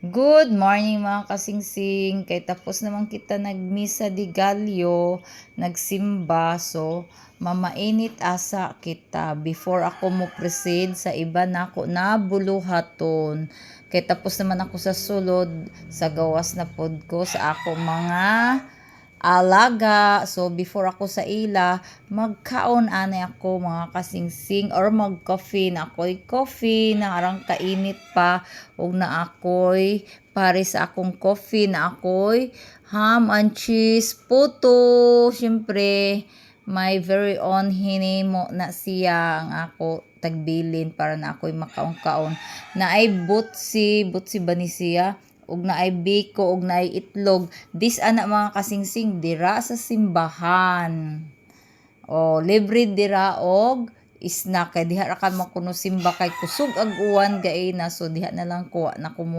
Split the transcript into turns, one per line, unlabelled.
Good morning mga kasingsing. Kay tapos naman kita nagmisa di galyo, nagsimba. So, mamainit asa kita before ako mo proceed sa iba na ako na buluhaton. Kay tapos naman ako sa sulod sa gawas na pod ko sa ako mga alaga. So, before ako sa ila, magkaon ane ako mga kasingsing or mag-coffee na ako'y coffee na arang kainit pa ug na ako'y pare sa akong coffee na ako'y ham and cheese puto. Siyempre, my very own hinimo na siya ang ako tagbilin para na ako'y makaon-kaon. Na ay butsi, butsi ba ni siya? Ug na ay biko ug na ay itlog. Dis ana mga kasingsing dira sa simbahan. O libre dira og snack kay diha ra ka makuno simba kay kusog ag uwan gay na so diha na lang kuha na ko mo